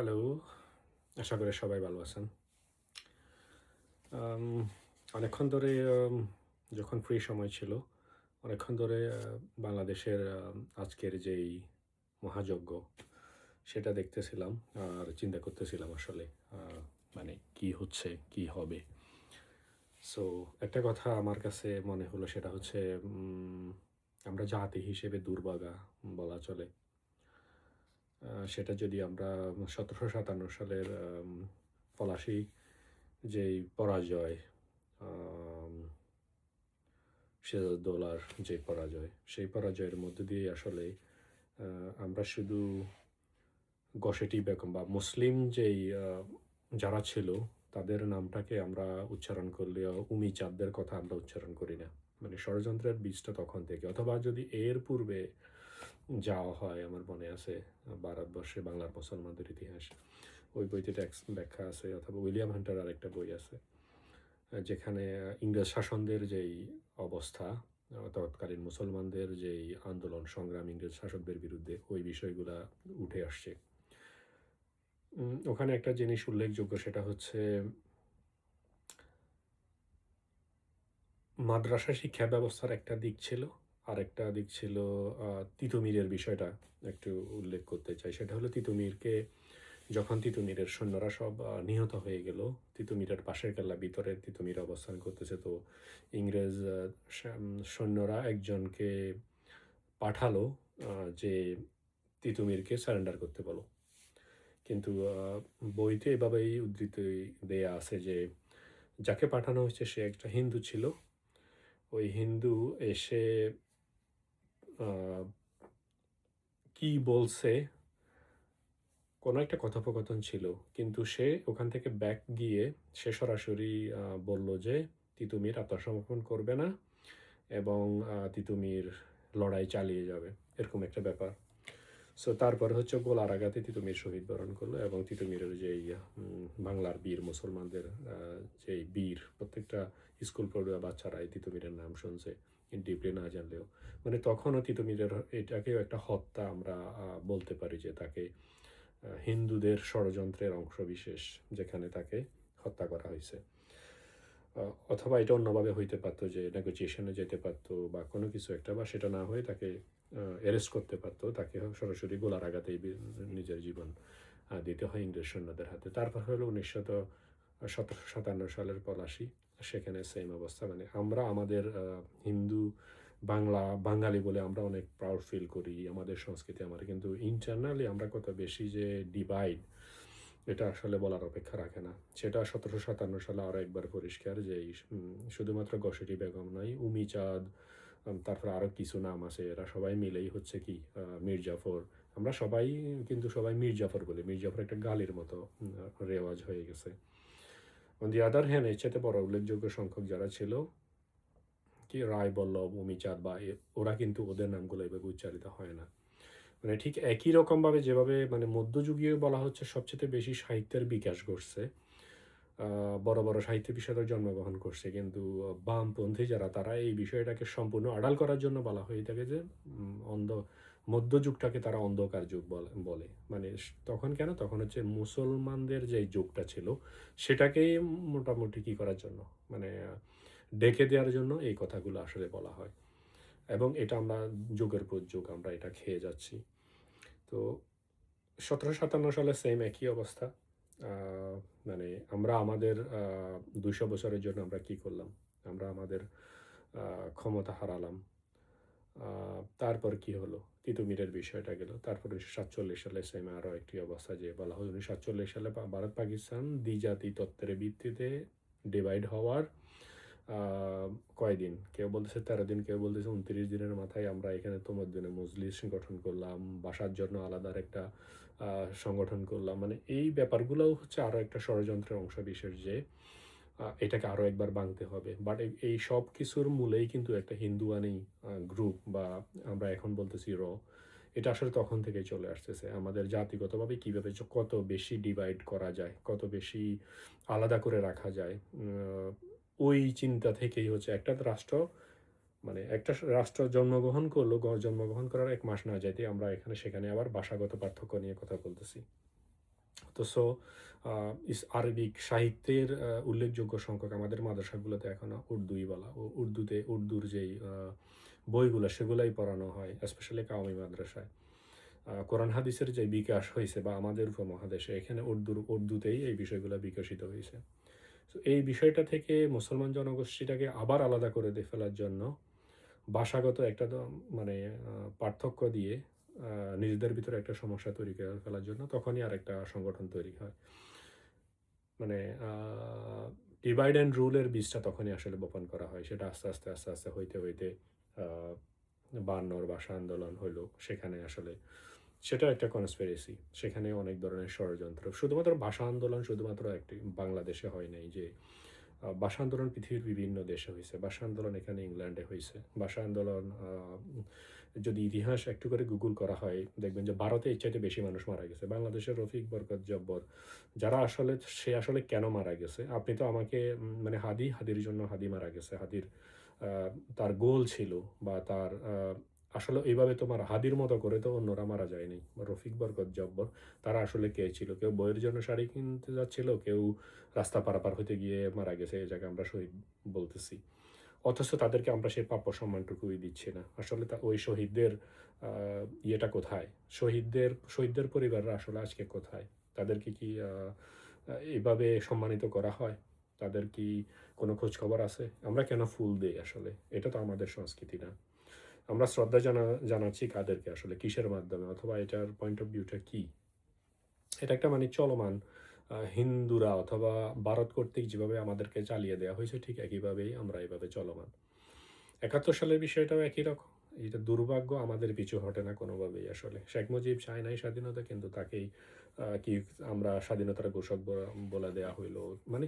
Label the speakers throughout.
Speaker 1: Hello, আশা করি সবাই ভালো আছেন। অনেকক্ষণ ধরে যখন ফ্রি সময় ছিল, অনেকক্ষণ ধরে বাংলাদেশের আজকের যেই মহাযজ্ঞ, সেটা দেখতেছিলাম আর চিন্তা করতেছিলাম আসলে মানে কি হচ্ছে, কি হবে। সো একটা কথা আমার কাছে মনে হলো, সেটা হচ্ছে আমরা জাতি হিসেবে দুর্ভাগা বলা চলে। সেটা যদি আমরা সতেরোশো সাতান্ন সালের পলাশি যেই পরাজয় আম, সিরাজউদ্দৌলার যে পরাজয় সেই পরাজয়ের মধ্যে দিয়ে আসলে আমরা শুধু গসেটি বেগম বা মুসলিম যেই যারা ছিল তাদের নামটাকে আমরা উচ্চারণ করলে উমি চাঁদদের কথা আমরা উচ্চারণ করি না। মানে ষড়যন্ত্রের বীজটা তখন থেকে অথবা যদি এর পূর্বে যাওয়া হয় আমার মনে আছে ভারতবর্ষে বাংলার মুসলমানদের ইতিহাস। ওই বইতে ট্যাক্স ব্যাখ্যা আছে, অথবা উইলিয়াম হান্টার আরেকটা বই আছে, যেখানে ইংরেজ শাসনদের যেই অবস্থা তৎকালীন মুসলমানদের যেই আন্দোলন, সংগ্রাম, ইংরেজ শাসকদের বিরুদ্ধে, ওই বিষয়গুলা উঠে আসছে। ওখানে একটা জিনিস উল্লেখযোগ্য, সেটা হচ্ছে, মাদ্রাসা শিক্ষা ব্যবস্থার একটা দিক ছিল আর একটা দিক ছিল তিতুমিরের বিষয়টা একটু উল্লেখ করতে চাই। সেটা হলো তিতুমিরকে যখন তিতুমিরের সৈন্যরা সব নিহত হয়ে গেল, তিতুমিরের পাশের কেল্লা ভিতরে তিতুমির অবস্থান করতেছে। তো ইংরেজ সৈন্যরা একজনকে পাঠালো যে তিতুমিরকে সারেন্ডার করতে বলো। কিন্তু বইতে এভাবেই উদ্ধৃত দেয়া আছে যে যাকে পাঠানো হয়েছে সে একটা হিন্দু ছিল। ওই হিন্দু এসে কি বলছে? কোনো একটা কথোপকথন ছিল, কিন্তু সে ওখান থেকে ব্যাক গিয়ে সে সরাসরি বলল যে, তিতুমির আত্মসমর্পণ করবে না এবং তিতুমির লড়াই চালিয়ে যাবে, এরকম একটা ব্যাপার। সো তারপরে হচ্ছে গোলার আঘাতে তিতুমির শহীদ বরণ করল এবং তিতুমিরের যেই বাংলার বীর, মুসলমানদের যেই বীর, প্রত্যেকটা স্কুল পড়ুয়া বাচ্চারা এই তিতুমিরের নাম শুনছে। ডিপলি না জানলেও। মানে তখনও তিতুমিরের এটাকেও একটা হত্যা আমরা বলতে পারি যে তাকে হিন্দুদের ষড়যন্ত্রের অংশ বিশেষ যেখানে তাকে হত্যা করা হয়েছে। অথবা এটা অন্যভাবে হইতে পারতো যে নেগোসিয়েশনে যেতে পারতো বা কোনো কিছু একটা, বা সেটা না হয়ে তাকে অ্যারেস্ট করতে পারতো, তাকে সরাসরি গোলার আঘাতেই নিজের জীবন দিতে হয় ইংরেজ সৈন্যদের হাতে। তারপর হলো উনিশশো সতেরোশো সাতান্ন সালের পলাশি। সেখানে সেম অবস্থা। মানে আমরা আমাদের হিন্দু বাংলা বাঙালি বলে আমরা অনেক প্রাউড ফিল করি আমাদের সংস্কৃতি আমার কিন্তু ইন্টারনালি আমরা কত বেশি যে ডিভাইড এটা আসলে বলার অপেক্ষা রাখে না। সেটা সতেরোশো সাতান্ন সালে আরও একবার পরিষ্কার যে শুধুমাত্র গসেটি বেগম নয় উমি চাঁদ তারপর আরও কিছু নাম আছে। এরা সবাই মিলেই হচ্ছে কি আহ, মীর জাফর আমরা সবাই কিন্তু সবাই মীর জাফর বলি। মীর জাফর একটা গালির মতো রেওয়াজ হয়ে গেছে। অন দি আদার হ্যান্ড এর চাইতে বড় উল্লেখযোগ্য সংখ্যক যারা ছিল, কি রায় বল্লভ উমিচাঁদ বা ওরা কিন্তু ওদের নামগুলো এভাবে উচ্চারিত হয় না। মানে ঠিক একই রকমভাবে যেভাবে মানে মধ্যযুগীয় বলা হচ্ছে, সবচেয়ে বেশি সাহিত্যের বিকাশ ঘটছে। বড় বড় সাহিত্য বিষয়ক জন্মগ্রহণ করছে, কিন্তু বামপন্থী যারা, তারা এই বিষয়টাকে সম্পূর্ণ আড়াল করার জন্য বলা হয়ে থাকে যে অন্ধ মধ্যযুগটাকে তারা অন্ধকার যুগ বলে মানে তখন কেন? তখন হচ্ছে মুসলমানদের যে যুগটা ছিল সেটাকেই মোটামুটি কি করার জন্য? মানে ডেকে দেওয়ার জন্য এই কথাগুলো আসলে বলা হয়। এবং এটা আমরা যুগের পর যুগ আমরা এটা খেয়ে যাচ্ছি। তো সতেরো সাতান্ন সালে সেম একই অবস্থা। মানে আমরা আমাদের দুশো বছরের জন্য আমরা কি করলাম? আমরা আমাদের ক্ষমতা হারালাম। তারপর কি হলো? তিতুমিরের বিষয়টা গেল। তারপর উনিশশো সাতচল্লিশ সালে সেম আরও একটি অবস্থা যে বলা হয়, উনিশশো সাতচল্লিশ সালে ভারত, পাকিস্তান দ্বিজাতি তত্ত্বের ভিত্তিতে ডিভাইড হওয়ার কয়দিন? কেউ বলতেছে তেরো দিন, কেউ বলতেছে উনত্রিশ দিনের মাথায় আমরা এখানে তোমার দিনে মজলিস গঠন করলাম, বাসার জন্য আলাদা একটা সংগঠন করলাম। মানে এই ব্যাপারগুলোও হচ্ছে আরও একটা ষড়যন্ত্রের অংশ বিশেষ যে এটাকে আরও একবার ভাঙতে হবে। বাট এই সব কিছুর মূলেই কিন্তু একটা হিন্দুয়ানি গ্রুপ বা আমরা এখন বলতেছি র এটা আসলে তখন থেকে চলে আসতেছে। আমাদের জাতিগতভাবে কীভাবে কত বেশি ডিভাইড করা যায়, কত বেশি আলাদা করে রাখা যায় ওই চিন্তা থেকেই হচ্ছে একটা রাষ্ট্র মানে একটা রাষ্ট্র জন্মগ্রহণ করল জন্মগ্রহণ করার এক মাস না যাইতে আমরা এখানে সেখানে আবার ভাষাগত পার্থক্য নিয়ে কথা বলতেছি। তো সো আরবিক সাহিত্যের উল্লেখযোগ্য সংখ্যক আমাদের মাদ্রাসাগুলোতে এখনও উর্দুই বলা ও উর্দুতে উর্দুর যেই বইগুলো সেগুলাই পড়ানো হয় স্পেশালি কাওমি মাদ্রাসায়। কোরআন হাদিসের যে বিকাশ হয়েছে বা আমাদের উপমহাদেশে, এখানে উর্দুর, উর্দুতেই এই বিষয়গুলো বিকশিত হয়েছে। তো এই বিষয়টা থেকে মুসলমান জনগোষ্ঠীটাকে আবার আলাদা করে দিয়ে ফেলার জন্য ভাষাগত একটা মানে পার্থক্য দিয়ে নিজেদের ভিতরে একটা সমস্যা তৈরি করে ফেলার জন্য তখনই আর একটা সংগঠন তৈরি হয়। মানে ডিভাইড অ্যান্ড রুলের বীজটা তখনই আসলে বপন করা হয়। সেটা আস্তে আস্তে আস্তে আস্তে হইতে হইতে আহ, বায়ান্নর ভাষা আন্দোলন হইল। সেখানে আসলে সেটা একটা কনস্পিরেসি সেখানে অনেক ধরনের ষড়যন্ত্র। শুধুমাত্র ভাষা আন্দোলন শুধুমাত্র একটি বাংলাদেশে হয় নাই যে ভাষা আন্দোলন পৃথিবীর বিভিন্ন দেশে হয়েছে ভাষা আন্দোলন এখানে ইংল্যান্ডে হয়েছে ভাষা আন্দোলন যদি ইতিহাস একটু করে গুগল করা হয়, দেখবেন যে ভারতে এর চাইতে বেশি মানুষ মারা গেছে, বাংলাদেশের রফিক বরকত জব্বর, যারা আসলে, সে আসলে কেন মারা গেছে? আপনি তো আমাকে মানে হাদি, হাদির জন্য হাদি মারা গেছে, হাদির তার গোল ছিল বা তার আসলে এইভাবে তোমার হাদির মতো করে তো অন্যরা মারা যায়নি। রফিক বরকত জব্বর, তারা আসলে কে ছিল? কেউ বইয়ের জন্য শাড়ি কিনতে যাচ্ছিল, কেউ রাস্তা পারাপার হতে গিয়ে মারা গেছে, এই জায়গায় আমরা শহীদ বলতেছি। অথচ তাদেরকে আমরা সেই প্রাপ্য সম্মানটুকুই দিচ্ছি না। আসলে তা ওই শহীদদের ইয়েটা কোথায়? শহীদদের শহীদদের পরিবাররা আসলে আজকে কোথায়? তাদেরকে কি আহ, এইভাবে সম্মানিত করা হয়? তাদের কি কোনো খোঁজখবর আছে? আমরা কেন ফুল দেই আসলে? এটা তো আমাদের সংস্কৃতি না। আমরা শ্রদ্ধা জানা জানাচ্ছি কাদেরকে আসলে কিসের মাধ্যমে? অথবা এটার পয়েন্ট অফ ভিউটা কি? এটা একটা মানে চলমান হিন্দুরা অথবা ভারত কর্তৃক যেভাবে আমাদেরকে চালিয়ে দেওয়া হয়েছে, ঠিক একইভাবেই আমরা এইভাবে চলমান। একাত্তর সালের বিষয়টাও একই রকম। এটা দুর্ভাগ্য, আমাদের পিছু হটে না কোনোভাবেই আসলে। শেখ মুজিব চায় নাই স্বাধীনতা, কিন্তু তাকেই কি আমরা স্বাধীনতার ঘোষক বলে দেয়া হইল। মানে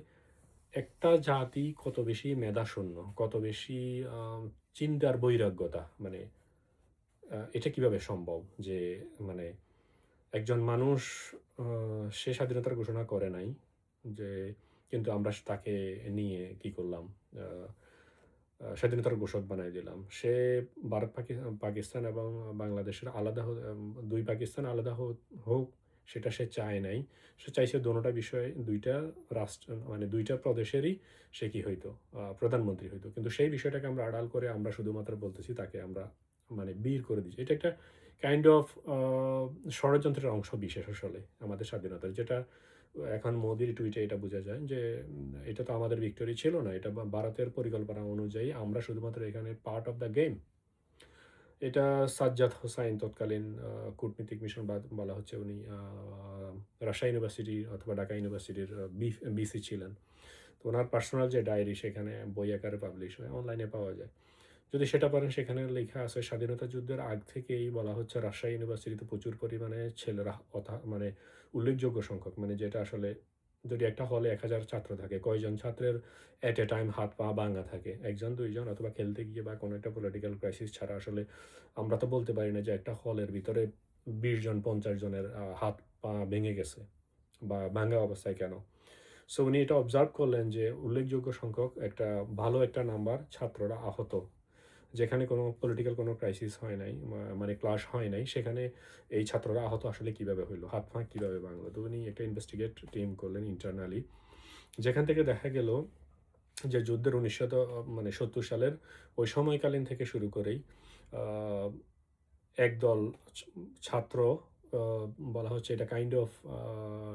Speaker 1: একটা জাতি কত বেশি মেধাশূন্য, কত বেশি চিন্তার বৈরাগ্যতা মানে এটা কীভাবে সম্ভব যে মানে একজন মানুষ সে স্বাধীনতার ঘোষণা করে নাই যে কিন্তু আমরা তাকে নিয়ে কি করলাম স্বাধীনতার ঘোষক বানাই দিলাম। সে ভারত, পাকি- পাকিস্তান এবং বাংলাদেশের আলাদা দুই পাকিস্তান আলাদা হোক, সেটা সে চায় নাই। সে চাইছে দোনোটা বিষয়ে, দুইটা রাষ্ট্র মানে দুইটা প্রদেশেরই সে কি হইতো প্রধানমন্ত্রী হইতো। কিন্তু সেই বিষয়টাকে আমরা আড়াল করে আমরা শুধুমাত্র বলতেছি তাকে আমরা মানে বীর করে দিচ্ছি এটা একটা কাইন্ড অফ ষড়যন্ত্রের অংশ বিশেষ আসলে আমাদের স্বাধীনতার। যেটা এখন মোদির টুইটে এটা বোঝা যায় যে, এটা তো আমাদের ভিক্টোরি ছিল না। এটা ভারতের পরিকল্পনা অনুযায়ী আমরা শুধুমাত্র এখানে পার্ট অফ দ্য গেম এটা সাজ্জাদ হোসাইন তৎকালীন কূটনীতিক মিশন বলা হচ্ছে উনি রাজশাহী ইউনিভার্সিটি অথবা ঢাকা ইউনিভার্সিটির বিসি ছিলেন। তো ওনার পার্সোনাল যে ডায়েরি সেখানে বই আকারে পাবলিশ হয় অনলাইনে পাওয়া যায়। যদি সেটা পারেন, সেখানে লেখা আছে, স্বাধীনতা যুদ্ধের আগ থেকেই বলা হচ্ছে রাজশাহী ইউনিভার্সিটিতে প্রচুর পরিমাণে ছেলেরা কথা মানে উল্লেখযোগ্য সংখ্যক মানে যেটা আসলে যদি একটা হলে এক হাজার ছাত্র থাকে, কয়জন ছাত্রের অ্যাট এ টাইম হাত পা ভাঙা থাকে, একজন, দুইজন, অথবা খেলতে গিয়ে বা কোনো একটা পলিটিক্যাল ক্রাইসিস ছাড়া আসলে আমরা তো বলতে পারি না যে একটা হলের ভিতরে বিশ জন, পঞ্চাশ জনের হাত পা ভেঙে গেছে বা ভাঙা অবস্থায় কেন? সো উনি এটা অবজার্ভ করলেন যে উল্লেখযোগ্য সংখ্যক একটা ভালো একটা নাম্বার ছাত্ররা আহত। যেখানে কোনো পলিটিক্যাল কোনো ক্রাইসিস হয় নাই মানে ক্লাস হয় নাই, সেখানে এই ছাত্ররা আহত আসলে কীভাবে হইল? হাত পা কীভাবে ভাঙলো? তো উনি একটা ইনভেস্টিগেট টিম করলেন ইন্টারনালি যেখান থেকে দেখা গেল যে যুদ্ধের উনিশশো মানে সত্তর সালের ওই সময়কালীন থেকে শুরু করেই একদল ছাত্র বলা হচ্ছে এটা কাইন্ড অফ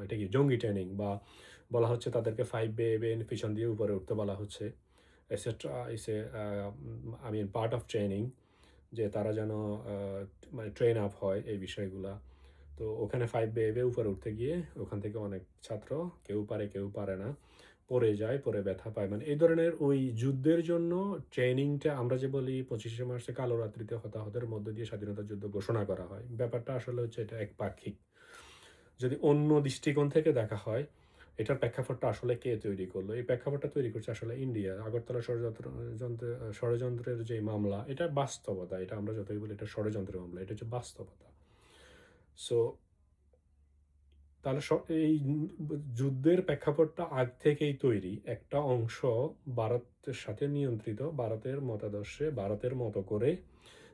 Speaker 1: এটা কি জঙ্গি ট্রেনিং বা বলা হচ্ছে তাদেরকে ফাইভ বে বেন পিছন দিয়ে উপরে উঠতে বলা হচ্ছে। Etcetera uh I mean part of training যে তারা যেন মানে ট্রেন আপ হয় এই বিষয়গুলা। তো ওখানে ফাইভ বে বে উপরে উঠতে গিয়ে ওখান থেকে অনেক ছাত্র, কেউ পারে কেউ পারে না, পড়ে যায় পরে ব্যথা পায়। মানে এই ধরনের ওই যুদ্ধের জন্য ট্রেনিংটা আমরা যে বলি পঁচিশে মার্চে কালো রাত্রিতে হতাহতের মধ্য দিয়ে স্বাধীনতা যুদ্ধ ঘোষণা করা হয়। ব্যাপারটা আসলে হচ্ছে এটা একপাক্ষিক। যদি অন্য দৃষ্টিকোণ থেকে দেখা হয় এটার প্রেক্ষাপটটা আসলে কে তৈরি করল? এই প্রেক্ষাপটটা তৈরি করছে আসলে ইন্ডিয়া। আগরতলা ষড়যন্ত্র, যন্ত্র, ষড়যন্ত্রের যে মামলা, এটা বাস্তবতা। এটা আমরা যতই বলি, এটা ষড়যন্ত্রের মামলা, এটা হচ্ছে বাস্তবতা। সো তাহলে এই যুদ্ধের প্রেক্ষাপটটা আগ থেকেই তৈরি। একটা অংশ ভারতের সাথে নিয়ন্ত্রিত, ভারতের মতাদর্শে, ভারতের মতো করে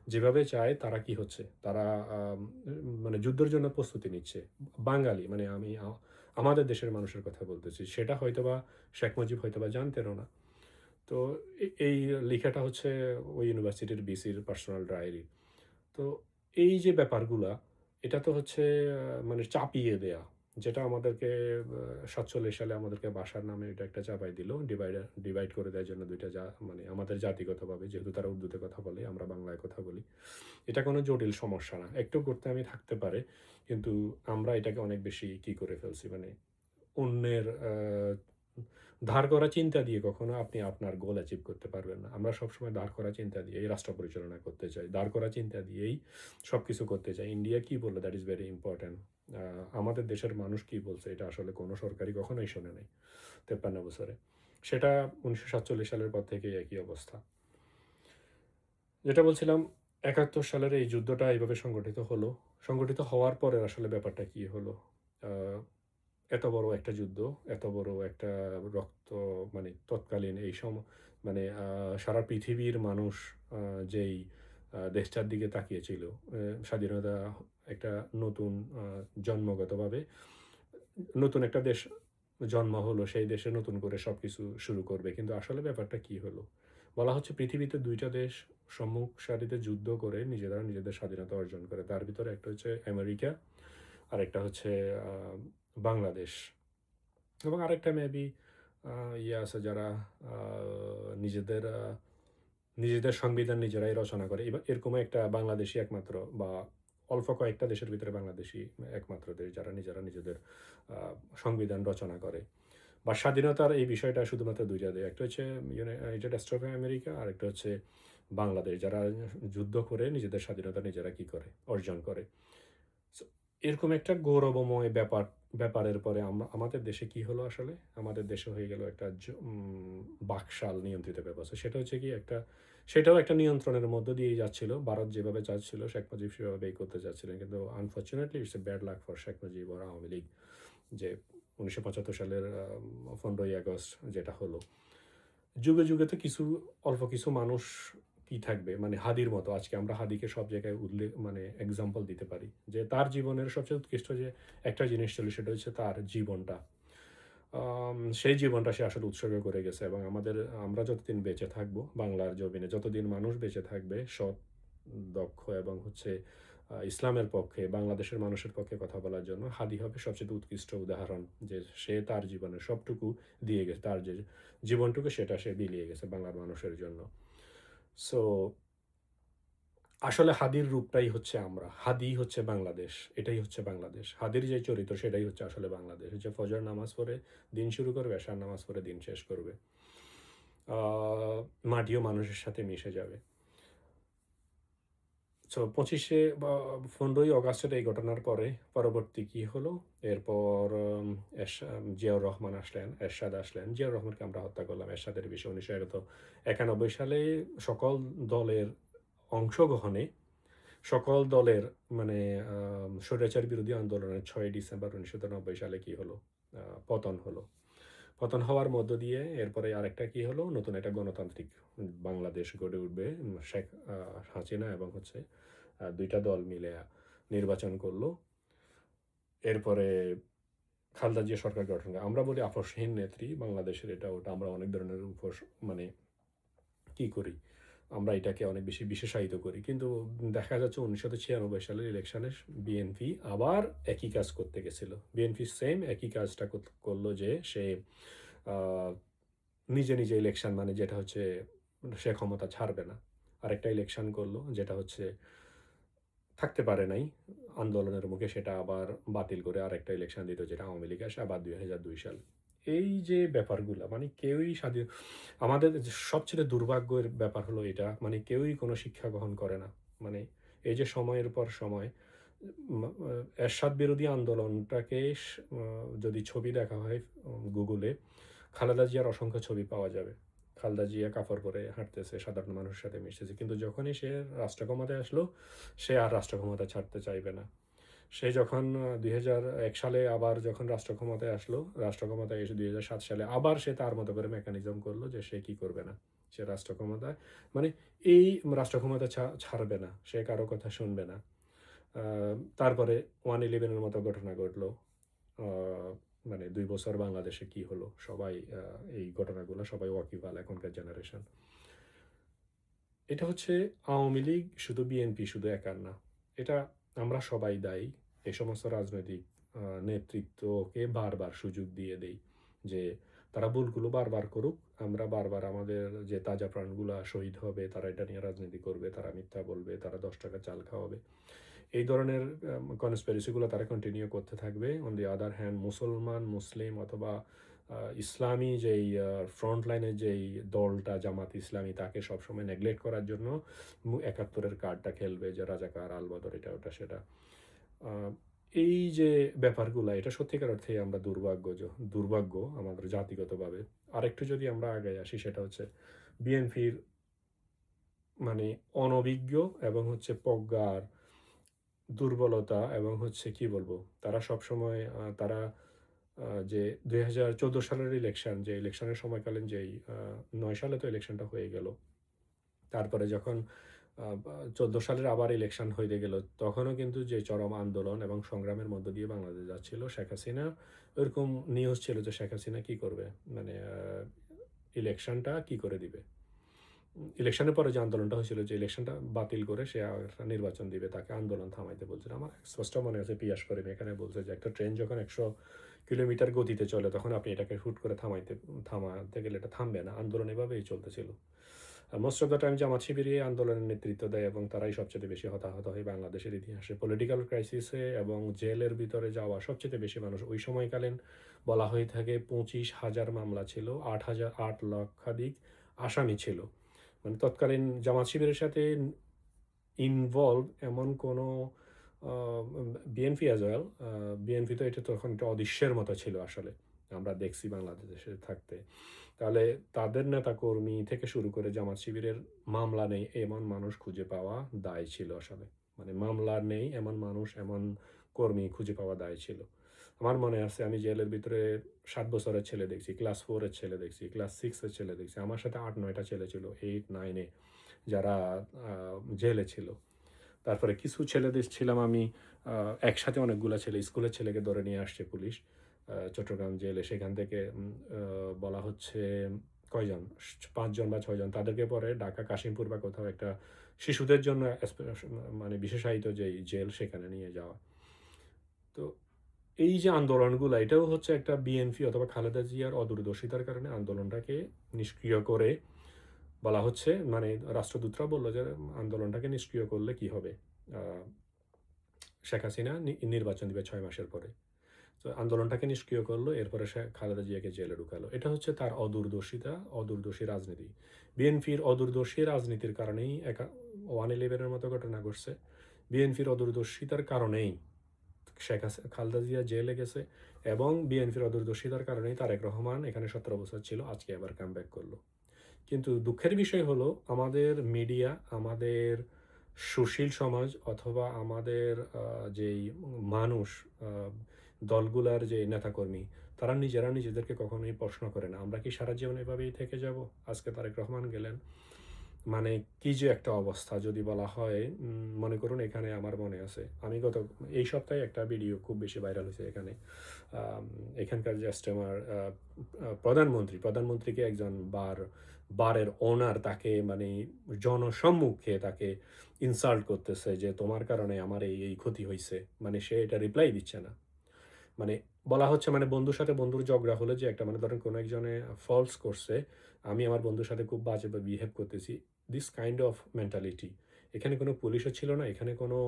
Speaker 1: যেভাবে চায়, তারা কি হচ্ছে? তারা মানে যুদ্ধের জন্য প্রস্তুতি নিচ্ছে। বাঙালি মানে আমি আমাদের দেশের মানুষের কথা বলতেছি। সেটা হয়তোবা শেখ মুজিব হয়তোবা জানতেনও না। তো এই লেখাটা হচ্ছে ওই ইউনিভার্সিটির বিসির পার্সোনাল ডায়েরি। তো এই যে ব্যাপারগুলা, এটা তো হচ্ছে মানে চাপিয়ে দেয়া। যেটা আমাদেরকে সাতচল্লিশ সালে আমাদেরকে বাসার নামে এটা একটা চাপাই দিল। ডিভাইড ডিভাইড করে দেওয়ার জন্য দুইটা যা মানে আমাদের জাতিগতভাবে, যেহেতু তারা উর্দুতে কথা বলে, আমরা বাংলায় কথা বলি। এটা কোনো জটিল সমস্যা না। একটু করতে আমি থাকতে পারে, কিন্তু আমরা এটাকে অনেক বেশি কি করে ফেলছি? মানে অন্যের ধার করা চিন্তা দিয়ে কখনো আপনি আপনার গোল অ্যাচিভ করতে পারবেন না। আমরা সবসময় দাঁড় করা চিন্তা দিয়েই রাষ্ট্র পরিচালনা করতে চাই। দাঁড় করা চিন্তা দিয়েই সব কিছু করতে চাই। ইন্ডিয়া কি বলল? দ্যাট ইজ ভেরি ইম্পর্ট্যান্ট আমাদের দেশের মানুষ কি বলছে? এটা আসলে কোনো সরকারই কখনোই শোনে নাই, তেপ্পান্ন বছরে। সেটা উনিশশো সাতচল্লিশ সালের পর থেকে একই অবস্থা। যেটা বলছিলাম, একাত্তর সালের এই যুদ্ধটা এইভাবে সংগঠিত হলো। সংগঠিত হওয়ার পরে আসলে ব্যাপারটা কি হলো? এত বড় একটা যুদ্ধ, এত বড় একটা রক্ত মানে তৎকালীন এই সম মানে সারা পৃথিবীর মানুষ যেই দেশটার দিকে তাকিয়েছিল স্বাধীনতা একটা নতুন জন্মগতভাবে। নতুন একটা দেশ জন্ম হলো, সেই দেশে নতুন করে সব কিছু শুরু করবে। কিন্তু আসলে ব্যাপারটা কি হলো? বলা হচ্ছে পৃথিবীতে দুইটা দেশ সম্মুখ সারিতে যুদ্ধ করে নিজেরা নিজেদের স্বাধীনতা অর্জন করে। তার ভিতরে একটা হচ্ছে আমেরিকা আর একটা হচ্ছে বাংলাদেশ। এবং আরেকটা মেবি ইয়ে আছে যারা নিজেদের নিজেদের সংবিধান নিজেরাই রচনা করে। এবার এরকম একটা বাংলাদেশি একমাত্র বা অল্প কয়েকটা দেশের ভিতরে বাংলাদেশি একমাত্র দেশ যারা নিজেরা নিজেদের সংবিধান রচনা করে। বা স্বাধীনতার এই বিষয়টা শুধুমাত্র দুইটা দেয় একটা হচ্ছে ইউনাইটেড স্টেটস অফ আমেরিকা আর একটা হচ্ছে বাংলাদেশ। যারা যুদ্ধ করে নিজেদের স্বাধীনতা নিজেরা কি করে? অর্জন করে। এরকম একটা গৌরবময় ব্যাপার, ব্যাপারের পরে আমরা আমাদের দেশে কি হলো আসলে? আমাদের দেশে হয়ে গেল একটা বাকশাল নিয়ন্ত্রিত ব্যবস্থা। সেটা হচ্ছে কি একটা সেটাও একটা নিয়ন্ত্রণের মধ্য দিয়েই যাচ্ছিল। ভারত যেভাবে চাচ্ছিল, শেখ মুজিব সেভাবে এই করতে চাচ্ছিলেন। কিন্তু unfortunately it's a bad luck for Sheikh Mujib আর আওয়ামী লীগ যে উনিশশো পঁচাত্তর সালের পনেরোই আগস্ট যেটা হলো। যুগে যুগে তো কিছু, অল্প কিছু মানুষ কি থাকবে? মানে হাদির মতো। আজকে আমরা হাদিকে সব জায়গায় উল্লেখ মানে এক্সাম্পল দিতে পারি। যে তার জীবনের সবচেয়ে উৎকৃষ্ট যে একটা জিনিস ছিল, সেটা হচ্ছে তার জীবনটা। সেই জীবনটা সে আসলে উৎসর্গ করে গেছে এবং আমাদের, আমরা যতদিন বেঁচে থাকব বাংলার জমিনে, যতদিন মানুষ বেঁচে থাকবে, সৎ, দক্ষ এবং হচ্ছে ইসলামের পক্ষে, বাংলাদেশের মানুষের পক্ষে কথা বলার জন্য হাদি হবে সবচেয়ে উৎকৃষ্ট উদাহরণ যে সে তার জীবনের সবটুকু দিয়ে গেছে, তার যে জীবনটুকু সেটা সে বিলিয়ে গেছে বাংলার মানুষের জন্য। সো আসলে হাদির রূপটাই হচ্ছে আমরা। হাদি হচ্ছে বাংলাদেশ, এটাই হচ্ছে বাংলাদেশ। হাদির যে চরিত্র, সেটাই হচ্ছে আসলে বাংলাদেশ। যে ফজর নামাজ পড়ে, দিন শুরু করবে এশার নামাজ পড়ে দিন শেষ করবে। মাটিও মানুষের সাথে মিশে যাবে। সো পঁচিশে বা পনেরোই অগাস্টের এই ঘটনার পরে, পরবর্তী কি হলো? এরপর জিয়াউর রহমান আসলেন, এরশাদ আসলেন। জিয়াউর রহমানকে আমরা হত্যা করলাম। এরশাদের বিষয়ে উনিশশো একানব্বই সালে সকল দলের অংশগ্রহণে সকল দলের মানে স্বৈরাচার বিরোধী আন্দোলনের ছয় ডিসেম্বর উনিশশো নব্বই সালে কি হলো? পতন হলো। পতন হওয়ার মধ্য দিয়ে এরপরে আরেকটা কি হলো? নতুন একটা গণতান্ত্রিক বাংলাদেশ গড়ে উঠবে। শেখ হাসিনা এবং হচ্ছে দুইটা দল মিলে নির্বাচন করল। এরপরে খালদা জিয়া সরকার গঠন করে, আমরা বলি আপসহীন নেত্রী বাংলাদেশের, এটা ওটা আমরা অনেক ধরনের উপস মানে কি করি? আমরা এটাকে অনেক বেশি বিশেষায়িত করি। কিন্তু দেখা যাচ্ছে উনিশশো ছিয়ানব্বই সালের ইলেকশনে বিএনপি আবার একই কাজ করতে গেছিল। বিএনপি সেম একই কাজটা করল যে সে নিজে নিজে ইলেকশন মানে যেটা হচ্ছে সে ক্ষমতা ছাড়বে না। আরেকটা ইলেকশন করল যেটা হচ্ছে থাকতে পারে নাই, আন্দোলনের মুখে সেটা আবার বাতিল করে আরেকটা ইলেকশন দিত যেটা আওয়ামী লীগ আসে আবার দুই হাজার দুই সাল। এই যে ব্যাপারগুলো মানে কেউই স্বাধীন, আমাদের সবচেয়ে দুর্ভাগ্যের ব্যাপার হলো এটা মানে কেউই কোনো শিক্ষা গ্রহণ করে না। মানে এই যে সময়ের পর সময় এরশাদ বিরোধী আন্দোলনটাকে যদি ছবি দেখা হয় গুগলে, খালেদা জিয়ার অসংখ্য ছবি পাওয়া যাবে। খালেদা জিয়া কাপড় পরে হাঁটতেছে, সাধারণ মানুষের সাথে মিশতেছে, কিন্তু যখনই সে রাষ্ট্র ক্ষমতায় আসলো, সে আর রাষ্ট্র ক্ষমতা ছাড়তে চাইবে না। সে যখন দুই সালে আবার যখন রাষ্ট্র ক্ষমতায় আসলো রাষ্ট্র ক্ষমতায় এসে দুই সালে আবার সে তার মতো করে মেকানিজম করল যে সে কি করবে না। সে রাষ্ট্র ক্ষমতায় মানে এই রাষ্ট্র ক্ষমতা ছাড়বে না, সে কারও কথা শুনবে না। তারপরে ওয়ান ইলেভেনের মতো ঘটনা ঘটলো। মানে দুই বছর বাংলাদেশে কি হলো, সবাই এই ঘটনাগুলো সবাই ওয়াকিবাল এখনকার জেনারেশন এটা হচ্ছে আওয়ামী লীগ, শুধু বিএনপি শুধু একার না। এটা আমরা সবাই দায়ী। এই সমস্ত রাজনৈতিক নেতৃত্বকে বারবার সুযোগ দিয়ে দেই যে তারা ভুলগুলো বারবার করুক, আমরা বারবার আমাদের যে তাজা প্রাণগুলো শহীদ হবে, তারা এটা নিয়ে রাজনীতি করবে, তারা মিথ্যা বলবে, তারা দশ টাকা চাল খাওয়াবে। এই ধরনের কনস্পিরেসিগুলো তারা কন্টিনিউ করতে থাকবে। অন দি আদার হ্যান্ড মুসলমান, মুসলিম অথবা ইসলামী যেই ফ্রন্ট লাইনের যেই দলটা, জামাত ইসলামী, তাকে সবসময় নেগলেক্ট করার জন্য একাত্তরের কার্ডটা খেলবে যে রাজাকার আলবদর এটা ওটা, সেটা। এই যে ব্যাপারগুলো, এটা সত্যিকার অর্থে আমরা দুর্ভাগ্য দুর্ভাগ্য আমাদের জাতিগতভাবে। আরেকটু যদি আমরা আগে আসি, সেটা হচ্ছে বিএনপির মানে অনভিজ্ঞ এবং হচ্ছে প্রজ্ঞার দুর্বলতা এবং হচ্ছে কি বলব, তারা সবসময় তারা যে দুই হাজার চোদ্দ সালের ইলেকশন যে ইলেকশনের সময়কালীন যেই নয় সালে তো ইলেকশনটা হয়ে গেল, তারপরে যখন চোদ্দ সালের আবার ইলেকশন হয়ে গেল। তখনও কিন্তু যে চরম আন্দোলন এবং সংগ্রামের মধ্য দিয়ে বাংলাদেশ যাচ্ছিল, শেখ হাসিনা ওইরকম নিউজ ছিল যে শেখ হাসিনা কী করবে? মানে ইলেকশনটা কি করে দিবে? ইলেকশনের পরে যে আন্দোলনটা হয়েছিল, যে ইলেকশনটা বাতিল করে সে নির্বাচন দিবে, তাকে আন্দোলন থামাইতে বলছিল। আমার স্পষ্ট মনে আছে পিয়াস করে এখানে বলছে যে একটা ট্রেন যখন একশো কিলোমিটার গতিতে চলে, তখন আপনি এটাকে হুট করে থামাইতে, থামাতে গেলে এটা থামবে না। আন্দোলন এভাবেই চলতেছিল। Most of the time Jamaat Shibir এই আন্দোলনের নেতৃত্ব দেয় এবং তারাই সবচেয়ে বেশি হতাহত হয় বাংলাদেশের ইতিহাসে। পলিটিক্যাল ক্রাইসিসে এবং জেলের ভিতরে যাওয়া সবচেয়ে বেশি মানুষ ওই সময়কালীন বলা হয়ে থাকে পঁচিশ হাজার মামলা ছিল, আট হাজার আট লক্ষাধিক আসামি ছিল। মানে তৎকালীন জামাত শিবিরের সাথে ইনভলভ এমন কোনো বিএনপি অ্যাজ ওয়েল বিএনপি তো এটা তখন একটা অদৃশ্যের মতো ছিল আসলে। আমরা দেখছি বাংলাদেশে থাকতে। তাহলে তাদের নেতা কর্মী থেকে শুরু করে জামাত শিবিরের মামলা নেই, এমন মানুষ খুঁজে পাওয়া দায় ছিল আসলে। মানে মামলা নেই, এমন মানুষ, এমন কর্মী খুঁজে পাওয়া দায় ছিল। আমার মনে আছে, আমি জেলের ভিতরে সাত বছরের ছেলে দেখছি, ক্লাস ফোরের ছেলে দেখছি, ক্লাস সিক্সের ছেলে দেখছি। আমার সাথে আট, নয়টা ছেলে ছিল, এইট, নাইনে যারা জেলে ছিল। তারপরে কিছু ছেলেদের ছিলাম আমি একসাথে অনেকগুলো ছেলে, স্কুলের ছেলেকে ধরে নিয়ে আসছে পুলিশ। চট্টগ্রাম জেলে, সেখান থেকে বলা হচ্ছে কয়জন? পাঁচজন বা ছয়জন। তাদেরকে পরে ঢাকা, কাশিমপুর বা কোথাও একটা শিশুদের জন্য মানে বিশেষায়িত যেই জেল, সেখানে নিয়ে যাওয়া। তো এই যে আন্দোলনগুলো, এটাও হচ্ছে একটা বিএনপি অথবা খালেদা জিয়ার অদূরদর্শিতার কারণে আন্দোলনটাকে নিষ্ক্রিয় করে বলা হচ্ছে। মানে রাষ্ট্রদূতরা বলল যে, আন্দোলনটাকে নিষ্ক্রিয় করলে কি হবে? শেখ হাসিনা নির্বাচন দিবে ছয় মাসের পরে। তো আন্দোলনটাকে নিষ্ক্রিয় করল, এরপরে সে খালেদা জিয়াকে জেলে ঢুকালো। এটা হচ্ছে তার অদূরদর্শিতা, অদূরদর্শী রাজনীতি। বিএনপির অদূরদর্শী রাজনীতির কারণেই একা ওয়ান ইলেভেনের মতো ঘটনা ঘটছে। বিএনপির অদূরদর্শিতার কারণেই শেখ হাসিনা খালেদা জিয়া জেলে গেছে এবং বিএনপির অদূরদর্শিতার কারণেই তারেক রহমান এখানে সতেরো বছর ছিল, আজকে আবার কাম করল। কিন্তু দুঃখের বিষয় হলো, আমাদের মিডিয়া আমাদের সুশীল সমাজ অথবা আমাদের যেই মানুষ দলগুলার যে নেতাকর্মী, তারা নিজেরা নিজেদেরকে কখনোই প্রশ্ন করে না। আমরা কি সারা জীবন এভাবেই থেকে যাব? আজকে তারেক রহমান গেলেন। মানে কি যে একটা অবস্থা যদি বলা হয় মনে করুন এখানে আমার মনে আছে। আমি গত, এই সপ্তাহে একটা ভিডিও খুব বেশি ভাইরাল হয়েছে এখানে। এখানকার জাস্ট আমার প্রধানমন্ত্রী, প্রধানমন্ত্রীকে একজন বার, বারের ওনার তাকে মানে জনসম্মুখে তাকে ইনসাল্ট করতেছে যে তোমার কারণে আমার এই এই ক্ষতি হয়েছে মানে সে এটা রিপ্লাই দিচ্ছে না। মানে বলা হচ্ছে মানে বন্ধুর সাথে বন্ধুর ঝগড়া হলে যে একটা মানে ধরেন কোনো একজনে ফলস করছে, আমি আমার বন্ধুর সাথে খুব বাজে বা বিহেভ করতেছি দিস কাইন্ড অফ মেন্টালিটি এখানে কোনো পুলিশও ছিল না, এখানে কোনো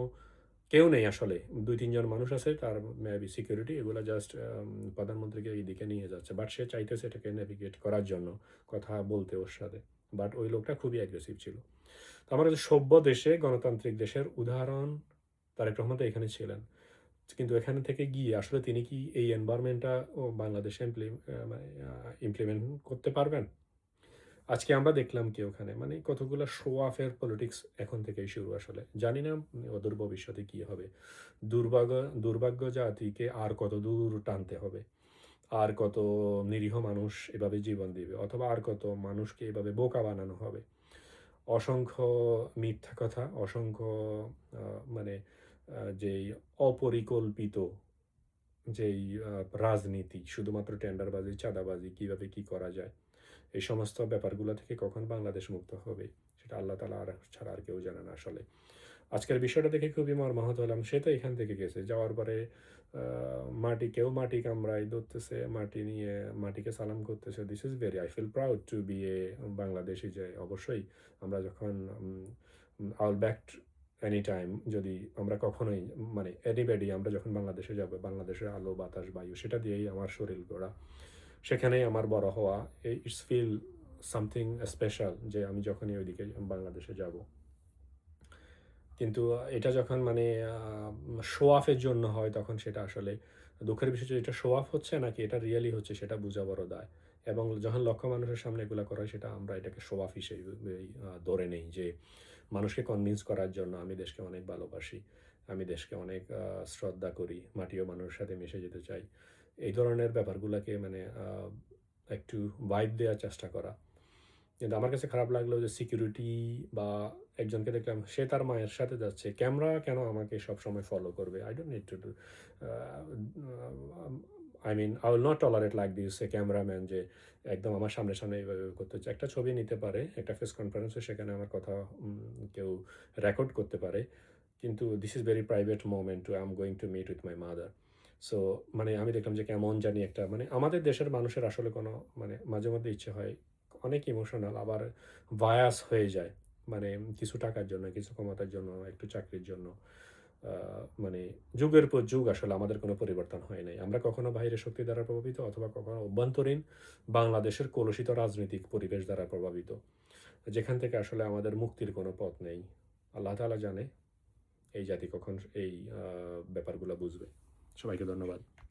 Speaker 1: কেউ নেই আসলে। দুই, তিনজন মানুষ আছে, তার মেবি সিকিউরিটি এগুলো জাস্ট প্রধানমন্ত্রীকে এই দিকে নিয়ে যাচ্ছে। বাট সে চাইতেছে এটাকে নেভিগেট করার জন্য, কথা বলতে ওর সাথে। বাট ওই লোকটা খুবই অ্যাগ্রেসিভ ছিল। তো আমার সভ্য দেশে, গণতান্ত্রিক দেশের উদাহরণ তারেক রহমান তো এখানে ছিলেন। কিন্তু এখানে থেকে গিয়ে আসলে তিনি কি এই এনভায়রনমেন্টটা বাংলাদেশে ইমপ্লিমেন্ট করতে পারবেন? আজকে আমরা দেখলাম কি ওখানে মানে কতগুলো শো অফের পলিটিক্স এখন থেকেই শুরু আসলে। জানি না ওদের ভবিষ্যতে কি হবে। দুর্ভাগ্য দুর্ভাগ্য জাতিকে আর কত দূর টানতে হবে? আর কত নিরীহ মানুষ এভাবে জীবন দিবে? অথবা আর কত মানুষকে এভাবে বোকা বানানো হবে? অসংখ্য মিথ্যা কথা, অসংখ্য মানে যেই অপরিকল্পিত যেই রাজনীতি, শুধুমাত্র টেন্ডারবাজি, চাঁদাবাজি, কীভাবে কি করা যায়, এই সমস্ত ব্যাপারগুলো থেকে কখন বাংলাদেশ মুক্ত হবে, সেটা আল্লাহ তালা আর ছাড়া আর কেউ জানে না আসলে। আজকের বিষয়টা দেখে খুবই মর্মাহত হলাম, সে তো এখান থেকে গেছে, যাওয়ার পরে আহ, মাটি কামড়াই ধরতেছে মাটি নিয়ে মাটিকে সালাম করতেছে। This is very I feel proud to be a Bangladeshi যে অবশ্যই আমরা যখন আউল ব্যাক এনি টাইম যদি আমরা কখনোই মানে এনিবেডি আমরা যখন বাংলাদেশে যাব বাংলাদেশের আলো বাতাস বায়ু সেটা দিয়েই আমার শরীর গড়া সেখানেই আমার বড় হওয়া এই ইটস ফিল সামথিং স্পেশাল যে আমি যখনই ওইদিকে বাংলাদেশে যাব। কিন্তু এটা যখন মানে শো অফের জন্য হয় তখন সেটা আসলে দুঃখের বিষয় যে এটা শো অফ হচ্ছে নাকি এটা রিয়েলি হচ্ছে সেটা বোঝা বড় দায়। এবং যখন লক্ষ মানুষের সামনে এগুলো করা হয় সেটা আমরা এটাকে শো অফ হিসেবেই আহ, ধরে নেই যে মানুষকে কনভিন্স করার জন্য আমি দেশকে অনেক ভালোবাসি আমি দেশকে অনেক শ্রদ্ধা করি মাটিও মানুষের সাথে মিশে যেতে চাই। এই ধরনের ব্যাপারগুলোকে মানে একটু ভাইব দেওয়ার চেষ্টা করা। কিন্তু আমার কাছে খারাপ লাগল যে সিকিউরিটি বা একজনকে দেখলাম, সে তার মায়ের সাথে যাচ্ছে। ক্যামেরা কেন আমাকে সব সময় ফলো করবে I don't need to do I mean I will not tolerate like this a cameraman যে একদম আমার সামনে সামনে এইভাবে করতে হচ্ছে। একটা ছবি নিতে পারে, একটা ফেস কনফারেন্সে সেখানে আমার কথা কেউ রেকর্ড করতে পারে, কিন্তু this is very private moment to I am going to meet with my mother so মানে আমি দেখলাম যে কেমন জানি একটা মানে আমাদের দেশের মানুষের আসলে কোনো মানে মাঝে মধ্যে ইচ্ছে হয়, অনেক ইমোশনাল আবার ভায়াস হয়ে যায়। মানে কিছু টাকার জন্য, কিছু ক্ষমতার জন্য, একটু চাকরির জন্য মানে যুগের পর যুগ আসলে আমাদের কোনো পরিবর্তন হয় নাই। আমরা কখনো বাইরের শক্তি দ্বারা প্রভাবিত অথবা কখনো অভ্যন্তরীণ বাংলাদেশের কলুষিত রাজনৈতিক পরিবেশ দ্বারা প্রভাবিত। যেখান থেকে আসলে আমাদের মুক্তির কোনো পথ নেই। আল্লাহ তাআলা জানে, এই জাতি কখন এই ব্যাপারগুলো বুঝবে। সবাইকে ধন্যবাদ।